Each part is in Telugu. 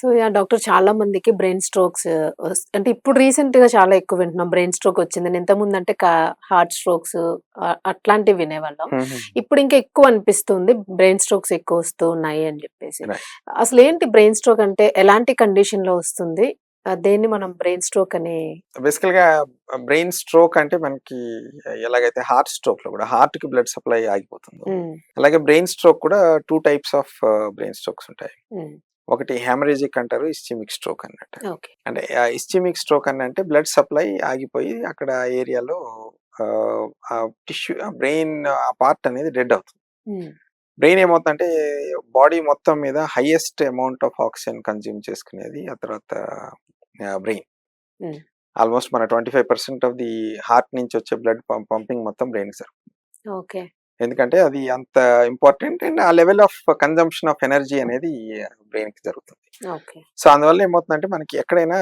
సో యా డాక్టర్ చాలా మందికి బ్రెయిన్ స్ట్రోక్స్ అంటే ఇప్పుడు రీసెంట్గా చాలా ఎక్కువ వింటున్నాం. బ్రెయిన్ స్ట్రోక్ వచ్చింది. ఇంతకుముందు అంటే హార్ట్ స్ట్రోక్స్ అట్లాంటివి వినేవాళ్ళం. ఇప్పుడు ఇంకా ఎక్కువ అనిపిస్తుంది. బ్రెయిన్ స్ట్రోక్స్ ఎక్కువ వస్తూ ఉన్నాయి అని చెప్పేసి. అసలు ఏంటి బ్రెయిన్ స్ట్రోక్ అంటే ఎలాంటి కండిషన్లో వస్తుంది దేన్ని మనం బ్రెయిన్ స్ట్రోక్ అని బేసికల్గా బ్రెయిన్ స్ట్రోక్ అంటే మనకి ఎలాగైతే హార్ట్ స్ట్రోక్లో కూడా హార్ట్కి బ్లడ్ సప్లై ఆగిపోతుంది అలాగే బ్రెయిన్ స్ట్రోక్ కూడా two types of brain strokes ఉంటాయి. ఒకటి హెమరేజిక్ అంటారు ఇస్చిమిక్ స్ట్రోక్ అన్నట్టు. ఓకే. అంటే ఇస్చిమిక్ స్ట్రోక్ అని అంటే బ్లడ్ సప్లై ఆగిపోయి అక్కడ ఏరియాలో ఆ టిష్యూ బ్రెయిన్ ఆ పార్ట్ అనేది డెడ్ అవుతుంది. బ్రెయిన్ ఏమవుతుందంటే బాడీ మొత్తం మీద highest amount of oxygen consume చేసుకునేది ఆ తర్వాత బ్రెయిన్. ఆల్మోస్ట్ మన twenty five percent of the heart నుంచి వచ్చే బ్లడ్ పంపింగ్ మొత్తం బ్రెయిన్ సార్ ఓకే. ఎందుకంటే అది అంత ఇంపార్టెంట్ అండ్ ఆ level of consumption of energy అనేది బ్రెయిన్కి జరుగుతుంది సో అందువల్ల ఏమవుతుందంటే మనకి ఎక్కడైనా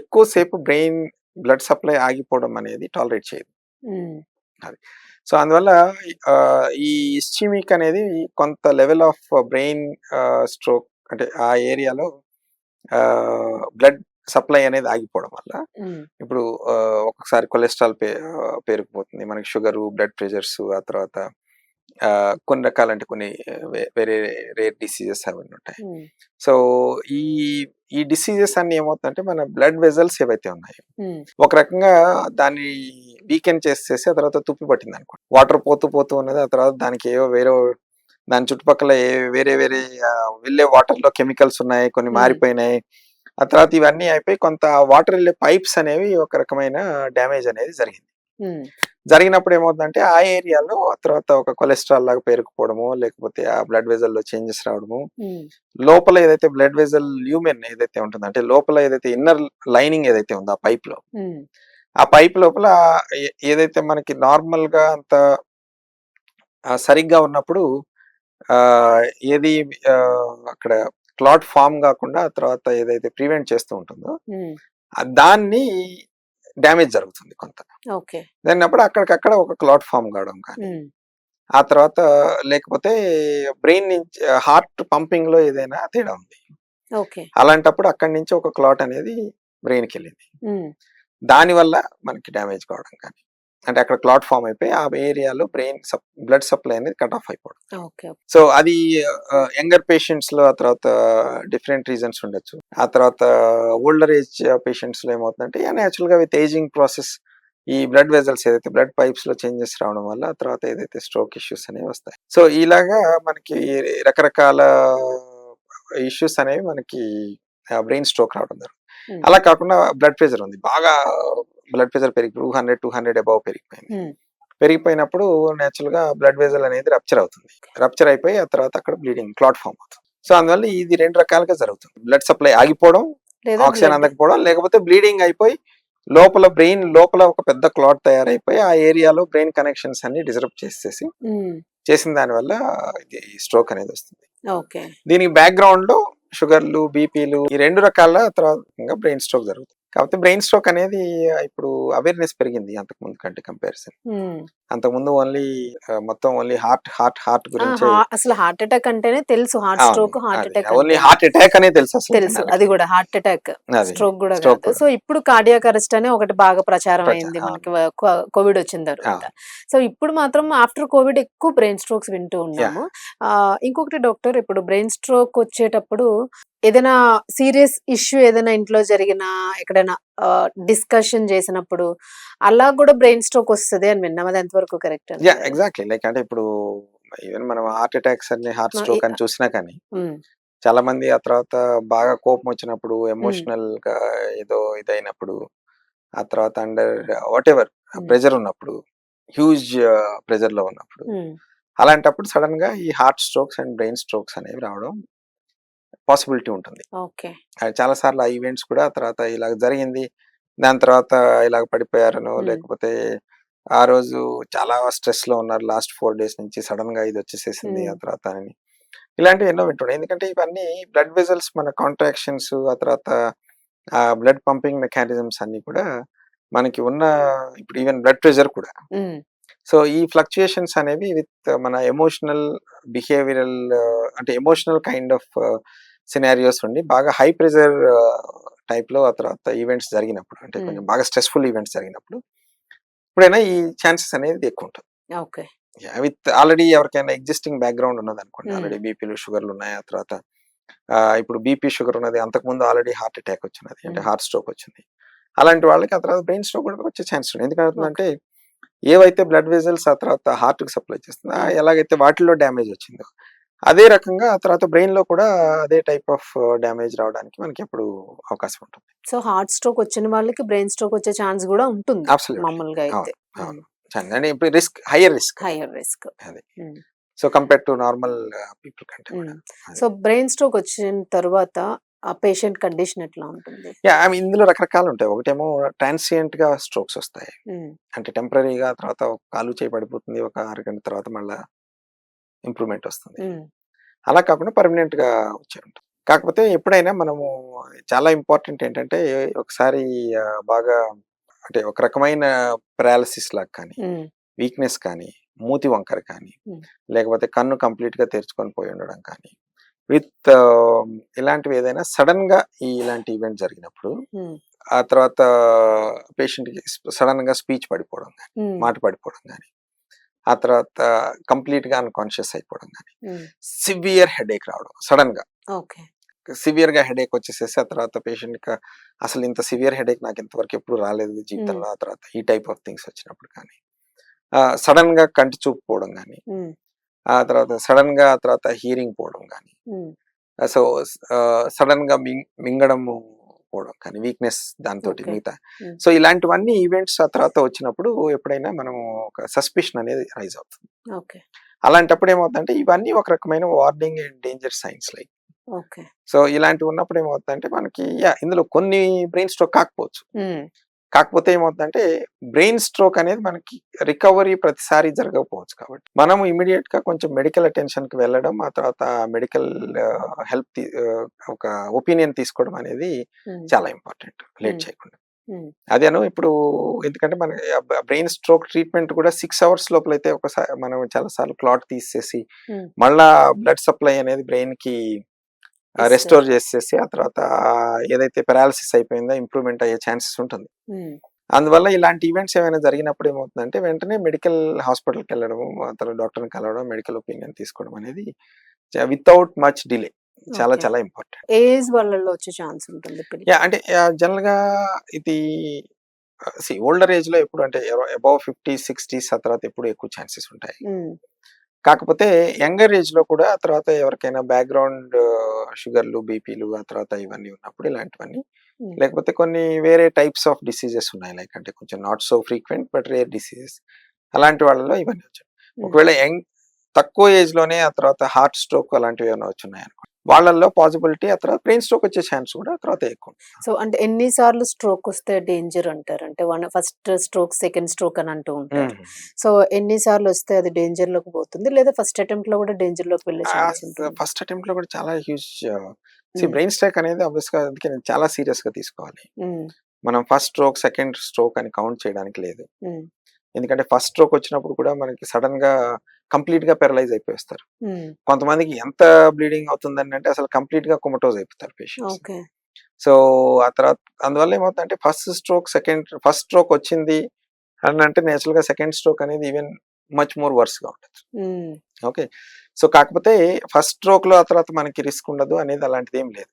ఎక్కువసేపు బ్రెయిన్ బ్లడ్ సప్లై ఆగిపోవడం అనేది టాలరేట్ చేయదు. ఉమ్, సో అందువల్ల ఈ ఇస్చిమిక్ అనేది కొంత లెవెల్ ఆఫ్ బ్రెయిన్ స్ట్రోక్ అంటే ఆ ఏరియాలో బ్లడ్ సప్లై అనేది ఆగిపోవడం వల్ల ఇప్పుడు ఒక్కొక్కసారి కొలెస్ట్రాల్ పే పేరుకుపోతుంది. మనకి షుగరు బ్లడ్ ప్రెషర్స్ ఆ తర్వాత కొన్ని రకాల అంటే కొన్ని వేరే రేర్ డిసీజెస్ అవన్నీ ఉంటాయి. సో ఈ ఈ డిసీజెస్ అన్ని ఏమవుతుందంటే మన బ్లడ్ వెజల్స్ ఏవైతే ఉన్నాయో ఒక రకంగా దాన్ని వీకెండ్ చేసేసి ఆ తర్వాత తుప్పి పట్టింది అనుకోండి. వాటర్ పోతూ పోతూ ఉన్నది ఆ తర్వాత దానికి ఏవో వేరే దాని చుట్టుపక్కల ఏ వేరే వేరే వెళ్ళే వాటర్లో కెమికల్స్ ఉన్నాయి కొన్ని. మారిపోయినాయి. ఆ తర్వాత ఇవన్నీ అయిపోయి కొంత వాటర్ వెళ్ళే పైప్స్ అనేవి ఒక రకమైన డ్యామేజ్ అనేది జరిగింది. జరిగినప్పుడు ఏమవుతుందంటే ఆ ఏరియాలో ఆ తర్వాత ఒక కొలెస్ట్రాల్ లాగా పేరుకుపోవడము లేకపోతే ఆ బ్లడ్ వెజల్లో చేంజెస్ రావడము లోపల ఏదైతే బ్లడ్ వెజల్ ల్యూమెన్ ఏదైతే ఉంటుందో అంటే లోపల ఏదైతే ఇన్నర్ లైనింగ్ ఏదైతే ఉందో ఆ పైప్లో ఆ పైప్ లోపల ఏదైతే మనకి నార్మల్గా అంత సరిగ్గా ఉన్నప్పుడు ఆ ఏది అక్కడ క్లాట్ ఫామ్ కాకుండా తర్వాత ఏదైతే ప్రివెంట్ చేస్తూ ఉంటుందో దాన్ని డ్యామేజ్ జరుగుతుంది కొంత. అప్పుడు అక్కడికక్కడ ఒక క్లాట్ ఫామ్ కావడం కానీ ఆ తర్వాత లేకపోతే బ్రెయిన్ నుంచి హార్ట్ పంపింగ్లో ఏదైనా తేడా ఉంది. అలాంటప్పుడు అక్కడి నుంచి ఒక క్లాట్ అనేది బ్రెయిన్కి వెళ్ళింది. ఉమ్, దానివల్ల మనకి డ్యామేజ్ కావడం కానీ అంటే అక్కడ క్లాట్ ఫామ్ అయిపోయి ఆ ఏరియాలో బ్రెయిన్ బ్లడ్ సప్లై అనేది కట్ ఆఫ్ అయిపోవడం. సో అది యంగర్ పేషెంట్స్లో ఆ తర్వాత డిఫరెంట్ రీజన్స్ ఉండొచ్చు. ఆ తర్వాత ఓల్డర్ ఏజ్ పేషెంట్స్లో ఏమవుతుందంటే న్యాచురల్గా విత్ ఏజింగ్ ప్రాసెస్ ఈ బ్లడ్ వెజల్స్ ఏదైతే బ్లడ్ పైప్స్లో చేంజెస్ రావడం వల్ల ఆ తర్వాత ఏదైతే స్ట్రోక్ ఇష్యూస్ అనేవి వస్తాయి. సో ఇలాగా మనకి రకరకాల ఇష్యూస్ అనేవి మనకి బ్రెయిన్ స్ట్రోక్ రావడం జరుగుతుంది. అలా కాకుండా బ్లడ్ ప్రెషర్ ఉంది. బాగా బ్లడ్ ప్రెషర్ పెరిగి two hundred two hundred above పెరిగిపోయింది. పెరిగిపోయినప్పుడు నేచురల్గా బ్లడ్ వెజల్ అనేది రప్చర్ అవుతుంది. రప్చర్ అయిపోయి ఆ తర్వాత అక్కడ బ్లీడింగ్ క్లాట్ ఫామ్ అవుతుంది. సో అందువల్ల ఇది రెండు రకాలుగా జరుగుతుంది. బ్లడ్ సప్లై ఆగిపోవడం ఆక్సిజన్. అందకపోవడం లేకపోతే బ్లీడింగ్ అయిపోయి లోపల బ్రెయిన్ లోపల ఒక పెద్ద క్లాట్ తయారైపోయి ఆ ఏరియాలో బ్రెయిన్ కనెక్షన్స్ అన్ని డిజరప్ట్ చేసేసి చేసిన దానివల్ల ఇది స్ట్రోక్ అనేది వస్తుంది. దీనికి బ్యాక్గ్రౌండ్లో షుగర్లు బీపీలు ఈ రెండు రకాల తర్వాత బ్రెయిన్ స్ట్రోక్ జరుగుతుంది. కాకపోతే బ్రెయిన్ స్ట్రోక్ అనేది ఇప్పుడు అవేర్నెస్ పెరిగింది అంతకుముందు కంటే కంపారిజన్. అంతకుముందు ఓన్లీ మొత్తం ఓన్లీ హార్ట్ హార్ట్ హార్ట్ గురించి అసలు హార్ట్ అటాక్ అంటేనే తెలుసు. Heart stroke heart attack only heart attack అనే తెలుసు తెలుసు. అది కూడా హార్ట్ అటాక్. స్ట్రోక్ కూడా. సో ఇప్పుడు కార్డియాక్ అరెస్ట్ అనే ఒకటి బాగా ప్రచారం ప్రచా- అయింది. మనకి. కోవిడ్ వచ్చిన తర్వాత. సో ఇప్పుడు మాత్రం ఆఫ్టర్ కోవిడ్ ఎక్కువ బ్రెయిన్ స్ట్రోక్స్ వింటూ ఉన్నాము. ఇంకొకటి డాక్టర్ ఇప్పుడు బ్రెయిన్ స్ట్రోక్ వచ్చేటప్పుడు ఏదైనా సీరియస్ ఇష్యూ ఏదైనా ఇంట్లో జరిగినా ఎక్కడైనా డిస్కషన్ చేసినప్పుడు అలా కూడా బ్రెయిన్ స్ట్రోక్ వస్తుంది అని విన్నాం. అది ఎంతవరకు కరెక్ట్ ఎగ్జాక్ట్లీ లైక్ అంటే ఇప్పుడు ఈవెన్ మనం హార్ట్ అటాక్స్ అని హార్ట్ స్ట్రోక్ అని చూసినా కానీ చాలా మంది ఆ తర్వాత బాగా కోపం వచ్చినప్పుడు ఎమోషనల్గా ఏదో ఇదైనప్పుడు ఆ తర్వాత అండర్ వాట్ ఎవర్. ప్రెజర్ ఉన్నప్పుడు హ్యూజ్ ప్రెజర్లో ఉన్నప్పుడు అలాంటప్పుడు సడన్గా ఈ heart strokes and brain strokes అనేవి రావడం పాసిబిలిటీ ఉంటుంది. చాలా సార్లు ఆ ఈవెంట్స్ కూడా తర్వాత ఇలాగ జరిగింది. దాని తర్వాత ఇలాగ పడిపోయారనో. లేకపోతే ఆ రోజు చాలా స్ట్రెస్లో ఉన్నారు. లాస్ట్ ఫోర్ డేస్ నుంచి సడన్గా ఇది వచ్చేసేసింది. ఆ తర్వాత అని. ఇలాంటివి ఎన్నో వింటున్నాయి ఎందుకంటే ఇవన్నీ బ్లడ్ వెజల్స్ మన కాంట్రాక్షన్స్ ఆ తర్వాత ఆ బ్లడ్ పంపింగ్ మెకానిజమ్స్ అన్ని కూడా మనకి ఉన్న ఇప్పుడు ఈవెన్ బ్లడ్ ప్రెషర్ కూడా. సో ఈ ఫ్లక్చుయేషన్స్ అనేవి విత్ మన ఎమోషనల్ బిహేవియరల్ అంటే ఎమోషనల్ కైండ్ ఆఫ్ సినారియోస్ ఉండి బాగా హై ప్రెజర్ టైప్లో ఆ తర్వాత ఈవెంట్స్ జరిగినప్పుడు అంటే కొంచెం బాగా స్ట్రెస్ఫుల్ ఈవెంట్స్ జరిగినప్పుడు ఇప్పుడైనా ఈ ఛాన్సెస్ అనేది ఎక్కువ ఉంటుంది ఓకే విత్ ఆల్రెడీ ఎవరికైనా ఎగ్జిస్టింగ్ బ్యాక్గ్రౌండ్ ఉన్నది అనుకోండి. ఆల్రెడీ బీపీలు షుగర్లు ఉన్నాయి ఆ తర్వాత ఇప్పుడు బీపీ షుగర్ ఉన్నది అంతకుముందు ఆల్రెడీ హార్ట్ అటాక్ వచ్చినది అంటే. హార్ట్ స్ట్రోక్ వచ్చింది అలాంటి వాళ్ళకి ఆ తర్వాత బ్రెయిన్ స్ట్రోక్ కూడా వచ్చే ఛాన్స్ ఉంది ఎందుకంటే ఏవైతే బ్లడ్ వెజల్స్ ఆ తర్వాత హార్ట్కి సప్లై చేస్తుందో. ఎలాగైతే వాటిలో డ్యామేజ్ వచ్చిందో అదే రకంగా తర్వాత బ్రెయిన్లో కూడా అదే టైప్ ఆఫ్ డ్యామేజ్ రావడానికి మనకి ఎప్పుడు అవకాశం ఉంటుంది. సో హార్ట్ స్ట్రోక్ వచ్చిన వాళ్ళకి బ్రెయిన్ స్ట్రోక్ వచ్చే ఛాన్స్ కూడా ఉంటుంది. మామూలుగా అయితే. అవును. ఇప్పుడు risk higher risk. Higher risk. అది. So compare to normal people కంటే సో బ్రెయిన్ స్ట్రోక్ వచ్చిన తర్వాత ఆ పేషెంట్ కండిషన్ ఎట్లా ఉంటుంది? యా ఇందులో రకరకాలు ఉంటాయి. ఒకటేమో ట్రాన్సియంట్గా స్ట్రోక్స్ వస్తాయి. అంటే టెంపరీగా తర్వాత కాలు చేయి పడిపోతుంది ఒక అరగంట తర్వాత మళ్ళా ఇంప్రూవ్మెంట్ వస్తుంది. అలా కాకుండా పర్మనెంట్గా వచ్చే ఉంటుంది కాకపోతే ఎప్పుడైనా మనము చాలా ఇంపార్టెంట్ ఏంటంటే ఒకసారి బాగా అంటే ఒక రకమైన పెరాలసిస్ లాగా కానీ వీక్నెస్ కానీ మూతి వంకర కానీ. లేకపోతే కన్ను కంప్లీట్గా తెరుచుకొని పోయి ఉండడం కానీ విత్ ఇలాంటివి ఏదైనా సడన్గా ఈ ఇలాంటి ఈవెంట్ జరిగినప్పుడు ఆ తర్వాత పేషెంట్కి సడన్గా స్పీచ్ పడిపోవడం కానీ మాట పడిపోవడం కానీ ఆ తర్వాత కంప్లీట్గా అన్కాన్షియస్ అయిపోవడం కానీ సివియర్ హెడేక్ రావడం సడన్గా ఓకే. సివియర్గా హెడేక్ వచ్చేసేసి ఆ తర్వాత పేషెంట్కి అసలు ఇంత సివియర్ హెడేక్ నాకు ఇంతవరకు ఎప్పుడు రాలేదు జీవితంలో ఆ తర్వాత ఈ టైప్ ఆఫ్ థింగ్స్ వచ్చినప్పుడు కానీ. సడన్గా కంటి చూపు పోవడం కానీ ఆ తర్వాత సడన్గా ఆ తర్వాత హీరింగ్ పోవడం కానీ సో సడన్గా మింగ్ మింగడం పోవడం కానీ వీక్నెస్ దాంతో. మిగతా. సో ఇలాంటివన్నీ ఈవెంట్స్ ఆ తర్వాత వచ్చినప్పుడు ఎప్పుడైనా మనం ఒక సస్పిషన్ అనేది రైజ్ అవుతుంది. అలాంటప్పుడు ఏమవుతుందంటే ఇవన్నీ ఒక రకమైన warning and danger signs like. Okay. So ఇలాంటివి ఉన్నప్పుడు ఏమవుతుందంటే మనకి యా ఇందులో కొన్ని బ్రెయిన్ స్ట్రోక్ కాకపోవచ్చు. కాకపోతే ఏమవుతుందంటే బ్రెయిన్ స్ట్రోక్ అనేది మనకి రికవరీ ప్రతిసారి జరగకపోవచ్చు కాబట్టి మనం ఇమీడియట్గా కొంచెం మెడికల్ అటెన్షన్కి వెళ్ళడం ఆ తర్వాత మెడికల్ హెల్ప్ ఒక ఒపీనియన్ తీసుకోవడం అనేది చాలా ఇంపార్టెంట్ లేట్. చేయకుండా అదేను ఇప్పుడు ఎందుకంటే మన బ్రెయిన్ స్ట్రోక్ ట్రీట్మెంట్ కూడా సిక్స్ అవర్స్ లోపలైతే ఒకసారి మనం చాలా సార్లు క్లాట్ తీసేసి. మళ్ళా బ్లడ్ సప్లై అనేది బ్రెయిన్కి రెస్టోర్ చేసేసి ఆ తర్వాత ఏదైతే పెరాలసిస్ అయిపోయిందో ఇంప్రూవ్మెంట్ అయ్యే ఛాన్సెస్ ఉంటుంది. అందువల్ల ఇలాంటి ఈవెంట్స్ ఏమైనా జరిగినప్పుడు ఏమవుతుందంటే వెంటనే మెడికల్ హాస్పిటల్కి వెళ్ళడం తర్వాత డాక్టర్ని కలవడం మెడికల్ ఒపీనియన్ తీసుకోవడం అనేది వితౌట్ మచ్ డిలే చాలా. చాలా ఇంపార్టెంట్ ఏజ్ వాళ్ళలో వచ్చే ఛాన్స్ ఉంటుంది. యా అంటే జనరల్గా ఇది ఓల్డర్ ఏజ్లో ఎప్పుడు అంటే అబౌవ్ ఫిఫ్టీ సిక్స్టీస్ ఆ తర్వాత ఎప్పుడు ఎక్కువ ఛాన్సెస్ ఉంటాయి. కాకపోతే యంగర్ ఏజ్లో కూడా ఆ తర్వాత ఎవరికైనా బ్యాక్గ్రౌండ్ షుగర్లు బీపీలు ఆ తర్వాత ఇవన్నీ ఉన్నప్పుడు ఇలాంటివన్నీ. లేకపోతే కొన్ని వేరే టైప్స్ ఆఫ్ డిసీజెస్ ఉన్నాయి లైక్ అంటే కొంచెం not so frequent but rare diseases అలాంటి వాళ్ళలో ఇవన్నీ వచ్చాయి. ఒకవేళ యంగ్ తక్కువ ఏజ్లోనే ఆ తర్వాత హార్ట్ స్ట్రోక్ అలాంటివి ఏమైనా వచ్చున్నాయి అనుకో వాళ్ళల్లో పాసిబిలిటీ ఆ తర్వాత బ్రెయిన్ స్ట్రోక్ వచ్చే ఛాన్స్ కూడా ఆ తర్వాత ఎక్కువ సో అంటే ఎన్నిసార్లు స్ట్రోక్ వస్తే డేంజర్ అంటారు? అంటే one first stroke second stroke అని అంటూ ఉంటారు. సో ఎన్నిసార్లు వస్తే అది డేంజర్లోకి పోతుంది? లేదా ఫస్ట్ అటెంప్ట్లో కూడా డేంజర్లోకి వెళ్ళే ఛాన్స్ ఉంటుంది? ఫస్ట్ అటెంప్ట్లో కూడా చాలా హ్యూజ్ Hmm. బ్రెయిన్ స్ట్రైక్ అనేది ఆబ్వియస్గా అందుకే నేను చాలా సీరియస్గా తీసుకోవాలి. మనం ఫస్ట్ స్ట్రోక్ సెకండ్ స్ట్రోక్ అని కౌంట్ చేయడానికి లేదు. ఎందుకంటే ఫస్ట్ స్ట్రోక్ వచ్చినప్పుడు కూడా మనకి సడన్గా కంప్లీట్గా పెరలైజ్ అయిపోస్తారు ఉమ్, కొంతమందికి ఎంత బ్లీడింగ్ అవుతుందని అంటే అసలు కంప్లీట్గా కొమటోజ్ అయిపోతారు పేషెంట్స్. ఓకే. సో ఆ తర్వాత అందువల్ల ఏమవుతుందంటే first stroke second first stroke వచ్చింది అని అంటే నేచురల్గా సెకండ్ స్ట్రోక్ అనేది ఈవెన్ మచ్ మోర్ వర్స్గా ఉంటుంది ఓకే. సో కాకపోతే ఫస్ట్ స్ట్రోక్లో ఆ తర్వాత మనకి రిస్క్ ఉండదు అనేది అలాంటిది ఏం లేదు.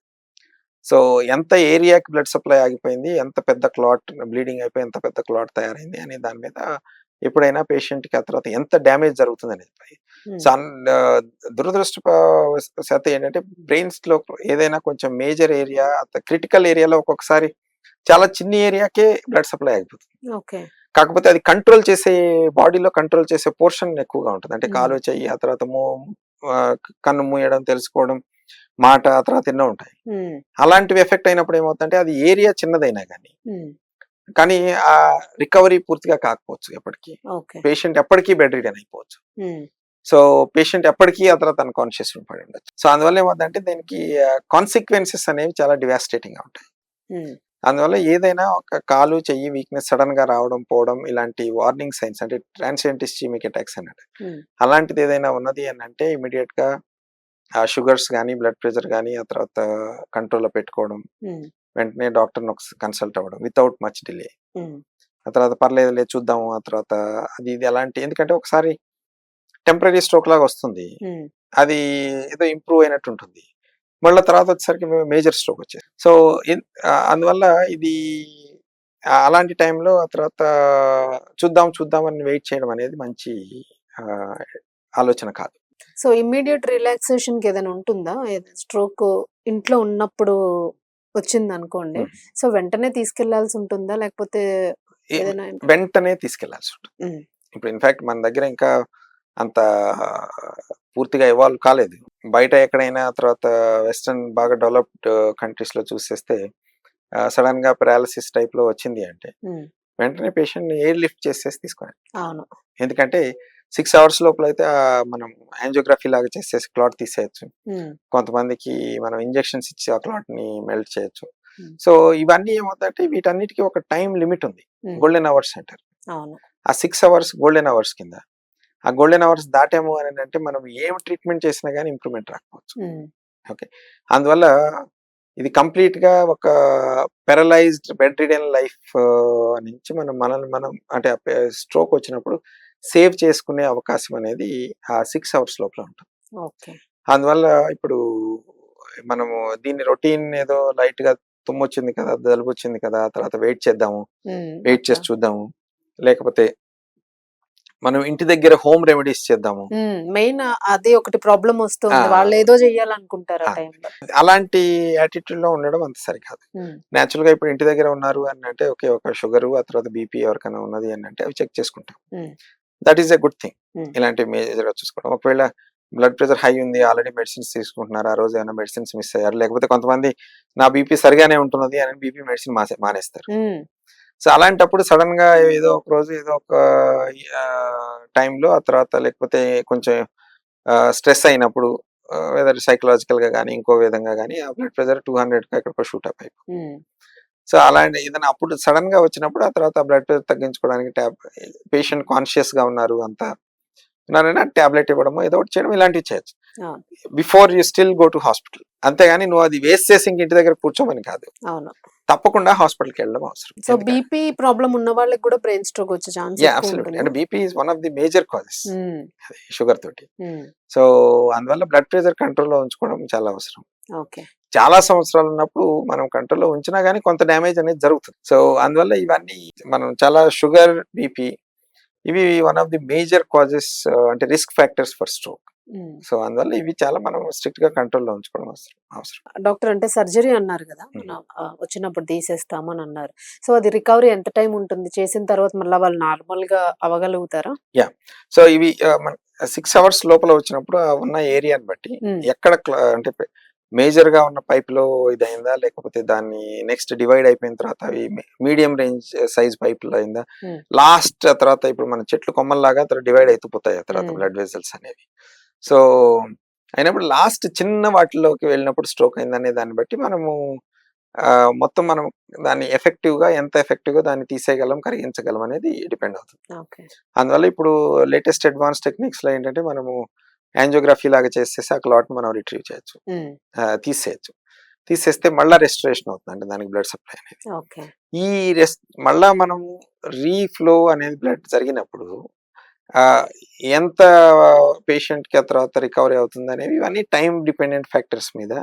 సో ఎంత ఏరియాకి బ్లడ్ సప్లై ఆగిపోయింది ఎంత పెద్ద క్లాట్ బ్లీడింగ్ అయిపోయి ఎంత పెద్ద క్లాట్ తయారైంది అనే దాని మీద ఎప్పుడైనా పేషెంట్కి ఆ తర్వాత ఎంత డ్యామేజ్ జరుగుతుంది అనేది సో దురదృష్ట శాతం ఏంటంటే బ్రెయిన్స్లో ఏదైనా కొంచెం మేజర్ ఏరియా క్రిటికల్ ఏరియాలో ఒక్కొక్కసారి చాలా చిన్న ఏరియాకే బ్లడ్ సప్లై ఆగిపోతుంది. ఓకే. కాకపోతే అది కంట్రోల్ చేసే బాడీలో కంట్రోల్ చేసే పోర్షన్ ఎక్కువగా ఉంటుంది. అంటే. కాలు చెయ్యి ఆ తర్వాత మూ కన్ను మూయడం తెలుసుకోవడం మాట ఆ తర్వాత ఎన్నో ఉంటాయి. అలాంటివి ఎఫెక్ట్ అయినప్పుడు ఏమవుతుందంటే అది ఏరియా చిన్నదైనా కానీ కానీ ఆ రికవరీ పూర్తిగా కాకపోవచ్చు ఎప్పటికీ. పేషెంట్ ఎప్పటికీ బెడ్ రీడన్ అయిపోవచ్చు. సో పేషెంట్ ఎప్పటికీ ఆ తర్వాత అన్కాన్షియస్ పడి ఉండొచ్చు. సో అందువల్ల ఏమవుతుందంటే దీనికి కాన్సిక్వెన్సెస్ అనేవి చాలా డివాస్టేటింగ్గా ఉంటాయి. అందువల్ల ఏదైనా ఒక కాలు చెయ్యి వీక్నెస్ సడన్గా రావడం పోవడం ఇలాంటి వార్నింగ్ సైన్స్ అంటే ట్రాన్సియంట్ ఇస్చీమిక్ అటాక్స్ అన్నట్టు. అలాంటిది ఏదైనా ఉన్నది అని అంటే ఇమీడియట్గా ఆ షుగర్స్ కానీ బ్లడ్ ప్రెషర్ కానీ ఆ తర్వాత కంట్రోల్లో పెట్టుకోవడం. వెంటనే డాక్టర్ని ఒక కన్సల్ట్ అవ్వడం వితౌట్ మచ్ డిలే. ఆ తర్వాత పర్లేదు లేదు చూద్దాము ఆ తర్వాత అది ఇది అలాంటి ఎందుకంటే ఒకసారి టెంపరీ స్ట్రోక్ లాగా వస్తుంది. అది ఏదో ఇంప్రూవ్ అయినట్టు ఉంటుంది. మళ్ళీ తర్వాత వచ్చేసరికి మేజర్ స్ట్రోక్ వచ్చేది సో అందువల్ల ఇది అలాంటి టైంలో ఆ తర్వాత చూద్దాం చూద్దాం అని వెయిట్ చేయడం అనేది మంచి ఆలోచన కాదు. సో ఇమ్మీడియట్ రిలాక్సేషన్కి ఏదైనా ఉంటుందా? స్ట్రోక్ ఇంట్లో ఉన్నప్పుడు వచ్చింది అనుకోండి. సో వెంటనే తీసుకెళ్ళాల్సి ఉంటుందా? లేకపోతే ఏదైనా వెంటనే తీసుకెళ్ళాల్సి ఉంటుంది. ఇప్పుడు ఇన్ఫాక్ట్ మన దగ్గర ఇంకా అంత పూర్తిగా ఇవాల్వ్ కాలేదు. బయట ఎక్కడైనా తర్వాత వెస్టర్న్ బాగా డెవలప్డ్ కంట్రీస్లో చూసేస్తే సడన్గా పారాలసిస్ టైప్లో వచ్చింది అంటే వెంటనే పేషెంట్ని ఎయిర్ లిఫ్ట్ చేసేసి తీసుకుని అవును. ఎందుకంటే సిక్స్ అవర్స్ లోపల అయితే మనం యాంజియోగ్రఫీ లాగా చేసేసి క్లాట్ తీసేయచ్చు. కొంతమందికి మనం ఇంజెక్షన్స్ ఇచ్చి ఆ క్లాట్ని మెల్ట్ చేయొచ్చు. సో ఇవన్నీ ఏమవుతాయంటే వీటన్నిటికీ ఒక టైం లిమిట్ ఉంది. గోల్డెన్ అవర్స్ అంటారు. అవును. ఆ సిక్స్ అవర్స్ గోల్డెన్ అవర్స్ కింద ఆ గోల్డెన్ అవర్స్ దాటాము అని అంటే మనం ఏం ట్రీట్మెంట్ చేసినా కానీ ఇంప్రూవ్మెంట్ రాకపోవచ్చు. ఉమ్, అందువల్ల ఇది కంప్లీట్గా ఒక పెరలైజ్డ్ బెడ్ రిడెన్ లైఫ్ నుంచి మనం మనల్ని మనం అంటే స్ట్రోక్ వచ్చినప్పుడు సేవ్ చేసుకునే అవకాశం అనేది ఆ సిక్స్ అవర్స్ లోపల ఉంటుంది. అందువల్ల ఇప్పుడు మనము దీన్ని రొటీన్ ఏదో లైట్గా తుమ్ము వచ్చింది కదా జలుబు వచ్చింది కదా తర్వాత వెయిట్ చేద్దాము వెయిట్ చేసి చూద్దాము లేకపోతే మనం ఇంటి దగ్గర హోమ్ రెమెడీస్ చేద్దాము. మెయిన్ అది ఒకటి ప్రాబ్లం వస్తుంది. వాళ్ళు ఏదో. టైంలో. అలాంటి యాటిట్యూడ్లో ఉండడం అంత సరికాదు. నేచురల్గా ఇప్పుడు ఇంటి దగ్గర ఉన్నారు అని అంటే ఓకే ఒక షుగర్ ఆ తర్వాత బీపీ ఎవరికైనా ఉన్నది అని అంటే అవి చెక్ చేసుకుంటాం. That is a good thing Hmm. ఇలాంటి మేజర్గా చూసుకోవడం. ఒకవేళ బ్లడ్ ప్రెషర్ హై ఉంది ఆల్రెడీ మెడిసిన్స్ తీసుకుంటున్నారు ఆ రోజు ఏమైనా మెడిసిన్స్ మిస్ అయ్యారు? లేకపోతే కొంతమంది నా బీపీ సరిగానే ఉంటున్నది అని బీపీ మెడిసిన్ మానేస్తారు. సో అలాంటప్పుడు సడన్గా ఏదో ఒక రోజు ఏదో ఒక టైంలో ఆ తర్వాత లేకపోతే కొంచెం స్ట్రెస్ అయినప్పుడు వెదర్ సైకలాజికల్గా కానీ ఇంకో విధంగా కానీ ఆ బ్లడ్ ప్రెషర్ టూ హండ్రెడ్కి షూట్ అప్ అయిపోయి సో అలాంటి ఏదైనా అప్పుడు సడన్గా వచ్చినప్పుడు ఆ తర్వాత బ్లడ్ ప్రెషర్ తగ్గించుకోవడానికి ట్యాబ్ పేషెంట్ కాన్షియస్గా ఉన్నారు అంతా. ఉన్నారని టాబ్లెట్ ఇవ్వడము ఏదో ఒకటి చేయడం ఇలాంటివి చేయొచ్చు. Before you still go to hospital. అంతేగాని నువ్వు అది వేస్ట్ చేసి ఇంక ఇంటి దగ్గర కూర్చోమని కాదు. అవును. తప్పకుండా హాస్పిటల్కి వెళ్ళడం అవసరం. సో బీపీ ప్రాబ్లం ఉన్న వాళ్ళకి కూడా బ్రెయిన్ స్ట్రోక్ వచ్చే ఛాన్స్ యా అబ్సల్యూట్లీ అంటే BP is one of the major causes. Sugar తోటి. సో అందువల్ల బ్లడ్ ప్రెషర్ కంట్రోల్లో ఉంచుకోవడం చాలా అవసరం. ఓకే. చాలా సంవత్సరాలు ఉన్నప్పుడు మనం కంట్రోల్లో ఉంచినా గానీ కొంత డ్యామేజ్ అనేది జరుగుతుంది. సో అందువల్ల ఇవన్నీ మనం చాలా షుగర్ బీపీ ఇవి one of the major causes అంటే risk factors for stroke. So అందువల్ల ఇవి చాలా మనం స్ట్రిక్ట్గా కంట్రోల్లో ఉంచుకోవడం అవసరం అవసరం. డాక్టర్ అంటే సర్జరీ అన్నారు కదా. మన, వచ్చినప్పుడు తీసేస్తాము అని అన్నారు. సో అది రికవరీ ఎంత టైం ఉంటుంది? చేసిన తర్వాత మళ్ళీ వాళ్ళు నార్మల్గా అవ్వగలుగుతారా సో ఇవి సిక్స్ అవర్స్ లోపల వచ్చినప్పుడు ఉన్న ఏరియాని బట్టి. ఎక్కడ అంటే మేజర్గా ఉన్న పైప్లో ఇదైందా? లేకపోతే దాన్ని నెక్స్ట్ డివైడ్ అయిపోయిన తర్వాత అవి మీడియం రేంజ్ సైజ్ పైప్లో అయిందా? Hmm. లాస్ట్ తర్వాత ఇప్పుడు మన చెట్లు కొమ్మల్లాగా తర్వాత డివైడ్ అయిపోతాయి ఆ తర్వాత Hmm. బ్లడ్ వెసల్స్ అనేవి. సో అయినప్పుడు లాస్ట్ చిన్న వాటిలోకి వెళ్ళినప్పుడు స్ట్రోక్ అయిందనే దాన్ని బట్టి మనము ఆ, మొత్తం మనం దాన్ని ఎఫెక్టివ్గా ఎంత ఎఫెక్టివ్గా దాన్ని తీసేయగలం కరిగించగలం అనేది డిపెండ్ అవుతుంది. అందువల్ల ఇప్పుడు లేటెస్ట్ అడ్వాన్స్ టెక్నిక్స్లో ఏంటంటే మనము యాంజియోగ్రఫీ లాగా చేసేసి ఆ క్లాట్ మనం రిట్రీవ్ చేయొచ్చు. తీసేయచ్చు. తీసేస్తే మళ్ళా రెస్టరేషన్ అవుతుంది అంటే దానికి బ్లడ్ సప్లై అనేది. ఈ రెస్ట్ మళ్ళా మనం రీఫ్లో అనేది బ్లడ్ జరిగినప్పుడు ఎంత పేషెంట్కి ఆ తర్వాత రికవరీ అవుతుంది అనేవి ఇవన్నీ టైం డిపెండెంట్ ఫ్యాక్టర్స్ మీద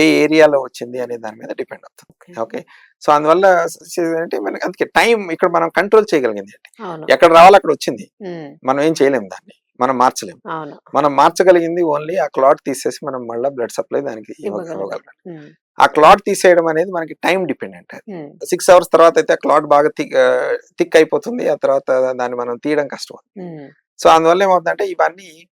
ఏ ఏరియాలో వచ్చింది అనే దాని మీద డిపెండ్ అవుతుంది. ఓకే. సో అందువల్ల అంటే మనకి అందుకే టైం ఇక్కడ మనం కంట్రోల్ చేయగలిగింది ఎక్కడ రావాలి అక్కడ వచ్చింది. మనం ఏం చేయలేము దాన్ని. మనం మార్చలేము. మనం మార్చగలిగింది ఓన్లీ ఆ క్లాట్ తీసేసి మనం మళ్ళీ బ్లడ్ సప్లై దానికి ఇవ్వ- ఇవ్వగలం. ఇవ్వగలం ఉమ్, ఆ క్లాట్ తీసేయడం అనేది మనకి టైం డిపెండెంట్ సిక్స్ అవర్స్ తర్వాత అయితే ఆ క్లాట్ బాగా థిక్ థిక్ అయిపోతుంది. ఆ తర్వాత దాన్ని మనం తీయడం కష్టం సో అందువల్ల ఏమవుతుందంటే ఇవన్నీ